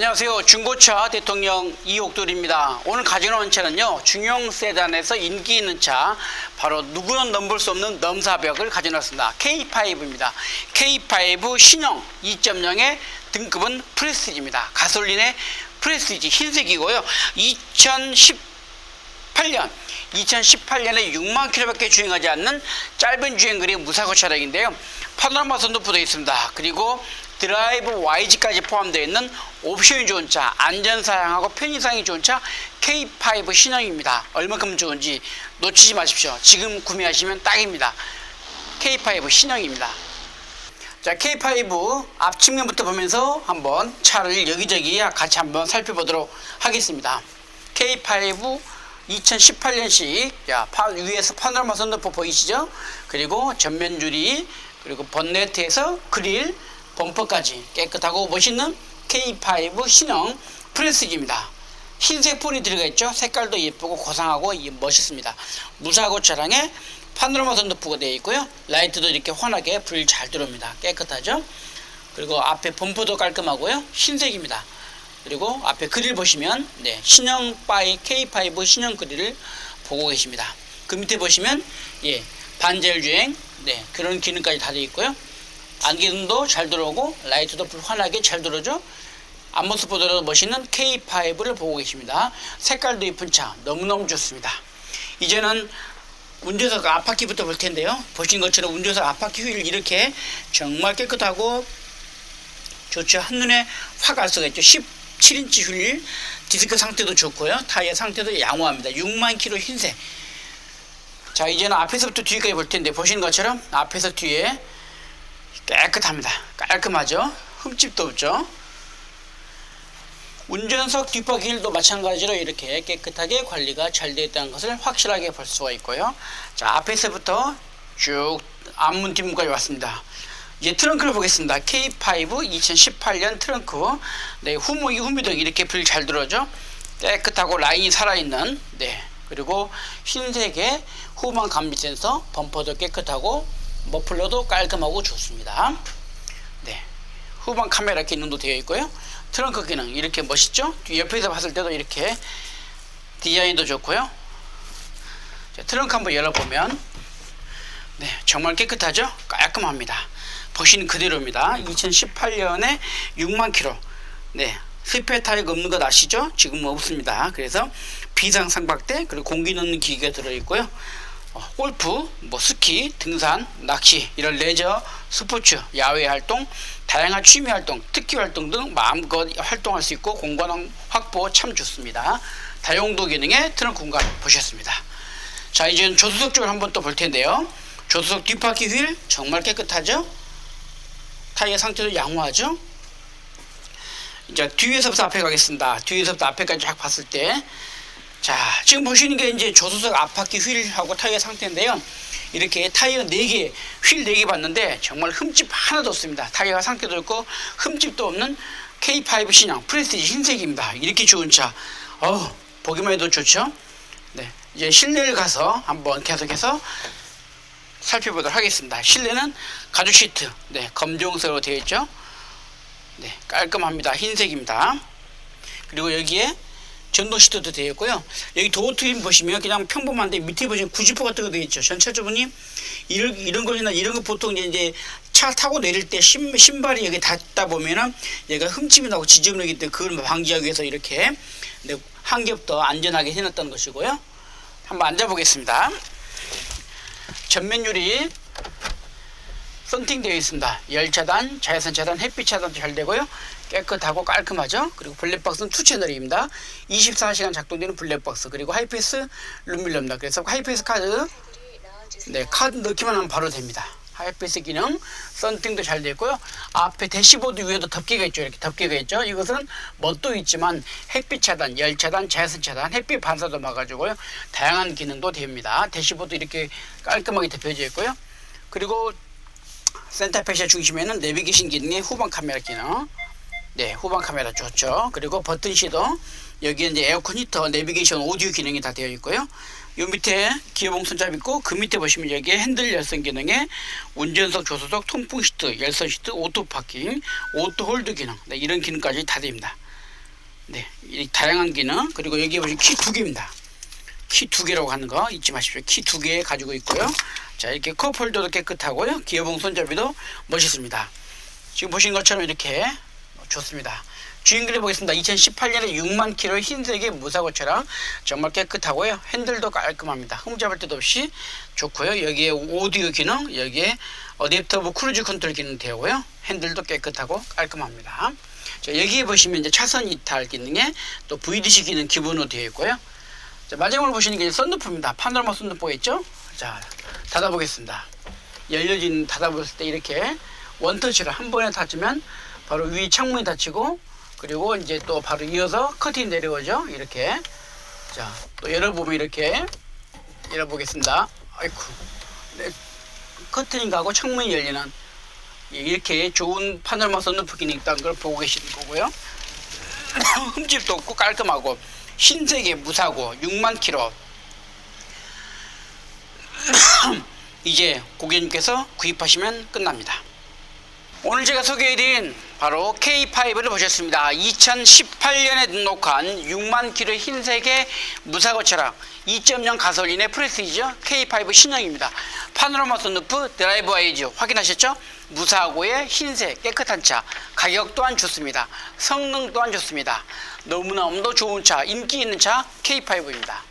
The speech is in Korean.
안녕하세요. 중고차 대통령 이옥돌입니다. 오늘 가져온 차는요, 중형 세단에서 인기 있는 차, 바로 누구는 넘볼 수 없는 넘사벽을 가져왔습니다. K5입니다. K5 신형 2.0의 등급은 프레스티지입니다. 가솔린의 프레스티지 흰색이고요. 2018년 2018년에 6만 킬로밖에 주행하지 않는 짧은 주행거리 무사고 차량인데요. 파노라마 선도부도 있습니다. 그리고 드라이브 YG까지 포함되어 있는 옵션이 좋은 차, 안전사양하고 편의상이 좋은 차 K5 신형입니다. 얼마큼 좋은지 놓치지 마십시오. 지금 구매하시면 딱입니다. K5 신형입니다. 자, K5 앞 측면부터 보면서 한번 차를 여기저기 같이 한번 살펴보도록 하겠습니다. K5 2018년식 자, 파, 위에서 파노라마 선도포 보이시죠? 그리고 전면 유리 그리고 번네트에서 그릴 범퍼까지 깨끗하고 멋있는 K5 신형 프레스기입니다. 흰색 폰이 들어가 있죠. 색깔도 예쁘고 고상하고 이- 멋있습니다. 무사고 차량에 파노라마 선도프가 되어 있고요. 라이트도 이렇게 환하게 불 잘 들어옵니다. 깨끗하죠. 그리고 앞에 범퍼도 깔끔하고요. 흰색입니다. 그리고 앞에 그릴 보시면 네, 신형 바이 K5 신형 그릴을 보고 계십니다. 그 밑에 보시면 예, 반절 주행 네, 그런 기능까지 다 되어 있고요. 안경도 잘 들어오고 라이트도 불 환하게 잘 들어오죠. 앞모습 보더라도 멋있는 K5를 보고 계십니다. 색깔도 이쁜 차 너무너무 좋습니다. 이제는 운전석 앞바퀴부터 볼 텐데요. 보신 것처럼 운전석 앞바퀴 휠 이렇게 정말 깨끗하고 좋죠. 한눈에 확 알 수가 있죠. 17인치 휠 디스크 상태도 좋고요. 타이어 상태도 양호합니다. 6만 킬로 흰색. 자 이제는 앞에서부터 뒤까지 볼 텐데 보시는 것처럼 앞에서 뒤에 깨끗합니다. 깔끔하죠. 흠집도 없죠. 운전석 뒷바퀴도 마찬가지로 이렇게 깨끗하게 관리가 잘 되어 있다는 것을 확실하게 볼 수가 있고요. 자 앞에서부터 쭉 앞문 뒷문까지 왔습니다. 이제 트렁크를 보겠습니다. K5 2018년 트렁크. 네, 후무기 후미등 이렇게 불 잘 들어죠. 깨끗하고 라인이 살아있는. 네. 그리고 흰색의 후방 감지 센서, 범퍼도 깨끗하고 머플러도 깔끔하고 좋습니다. 네. 후방 카메라 기능도 되어 있고요. 트렁크 기능 이렇게 멋있죠? 뒤 옆에서 봤을 때도 이렇게 디자인도 좋고요. 자, 트렁크 한번 열어보면 네, 정말 깨끗하죠? 깔끔합니다. 보시는 그대로입니다. 2018년에 6만 킬로. 네. 스페 타이어가 없는 것 아시죠? 지금은 없습니다. 그래서 비상 상박대 그리고 공기 넣는 기기가 들어 있고요. 어, 골프, 뭐 스키, 등산, 낚시 이런 레저, 스포츠, 야외 활동, 다양한 취미 활동, 특기 활동 등 마음껏 활동할 수 있고 공간 확보 참 좋습니다. 다용도 기능의 트렁크 공간 보셨습니다. 자 이제 조수석 쪽을 한번 또 볼 텐데요. 조수석 뒷바퀴 휠 정말 깨끗하죠? 타이어 상태도 양호하죠? 이제 뒤에서부터 앞에 가겠습니다. 뒤에서부터 앞에까지 쫙 봤을 때, 자 지금 보시는 게 이제 조수석 앞바퀴 휠하고 타이어 상태인데요. 이렇게 타이어 4개, 휠 4개 봤는데 정말 흠집 하나도 없습니다. 타이어 상태도 있고 흠집도 없는 K5 신형 프레스티지 흰색입니다. 이렇게 좋은 차, 어 보기만 해도 좋죠? 네, 이제 실내를 가서 한번 계속해서 살펴보도록 하겠습니다. 실내는 가죽 시트, 네, 검정색으로 되어 있죠. 네, 깔끔합니다. 흰색입니다. 그리고 여기에 전동 시트도 되어 있고요. 여기 도어 트임 보시면 그냥 평범한데 밑에 보시면 구지포 같은 거 되어 있죠. 전차주분이 이런 이런 거나 이런 거 보통 이제 차 타고 내릴 때 신, 신발이 여기 닿다 보면은 얘가 흠집이 나고 지저분하기 때문에 그걸 방지하기 위해서 이렇게 네, 한겹 더 안전하게 해놨다는 것이고요. 한번 앉아보겠습니다. 전면 유리 썬팅 되어 있습니다. 열 차단, 자외선 차단, 햇빛 차단도 잘 되고요. 깨끗하고 깔끔하죠. 그리고 블랙박스는 투 채널입니다. 24시간 작동되는 블랙박스 그리고 하이패스 룸밀러입니다. 그래서 하이패스 카드 네 카드 넣기만 하면 바로 됩니다. 하이패스 기능, 썬팅도 잘 되고요. 앞에 대시보드 위에도 덮개가 있죠. 이렇게 덮개가 있죠. 이것은 멋도 있지만 햇빛 차단, 열 차단, 자외선 차단, 햇빛 반사도 막아주고요. 다양한 기능도 됩니다. 대시보드 이렇게 깔끔하게 덮여져 있고요. 그리고 센터페시아 중심에는 내비게이션 기능의 후방 카메라 기능. 네, 후방 카메라 좋죠. 그리고 버튼 시도 여기에 이제 에어컨 히터, 내비게이션 오디오 기능이 다 되어 있고요. 요 밑에 기어봉 손잡이 있고 그 밑에 보시면 여기에 핸들 열선 기능에 운전석, 조수석, 통풍 시트, 열선 시트, 오토 파킹, 오토 홀드 기능 네, 이런 기능까지 다 됩니다. 네, 이 다양한 기능 그리고 여기 보시면 키 두 개입니다. 키 두 개라고 하는 거 잊지 마십시오. 키 두 개 가지고 있고요. 자 이렇게 컵홀더도 깨끗하고요. 기어봉 손잡이도 멋있습니다. 지금 보신 것처럼 이렇게 좋습니다. 주행거리 보겠습니다. 2018년에 6만 킬로 흰색의 무사고 차량 정말 깨끗하고요. 핸들도 깔끔합니다. 흠잡을 데도 없이 좋고요. 여기에 오디오 기능, 여기에 어댑터브 크루즈 컨트롤 기능 되고요. 핸들도 깨끗하고 깔끔합니다. 자, 여기에 보시면 이제 차선 이탈 기능에 또 VDC 기능 기본으로 되어 있고요. 자, 마지막으로 보시는 게 썬루프입니다. 파노라마 썬루프가 있죠? 자, 닫아보겠습니다. 열려진 닫아봤을 때 이렇게 원터치를 한 번에 닫으면 바로 위 창문이 닫히고 그리고 이제 또 바로 이어서 커튼이 내려오죠. 이렇게. 자, 또 열어보면 이렇게 열어보겠습니다. 아이쿠. 네, 커튼이 가고 창문이 열리는 예, 이렇게 좋은 파노라마 썬루프 기능이 있다는 걸 보고 계시는 거고요. 흠집도 없고 깔끔하고 흰색의 무사고 6만 킬로 이제 고객님께서 구입하시면 끝납니다. 오늘 제가 소개해드린 바로 K5를 보셨습니다. 2018년에 등록한 6만 킬로 흰색의 무사고 차량 2.0 가솔린의 프레스이죠. K5 신형입니다. 파노라마 선루프 드라이브 아이즈 확인하셨죠? 무사고의 흰색 깨끗한 차 가격 또한 좋습니다. 성능 또한 좋습니다. 너무너무 좋은 차 인기 있는 차 K5입니다.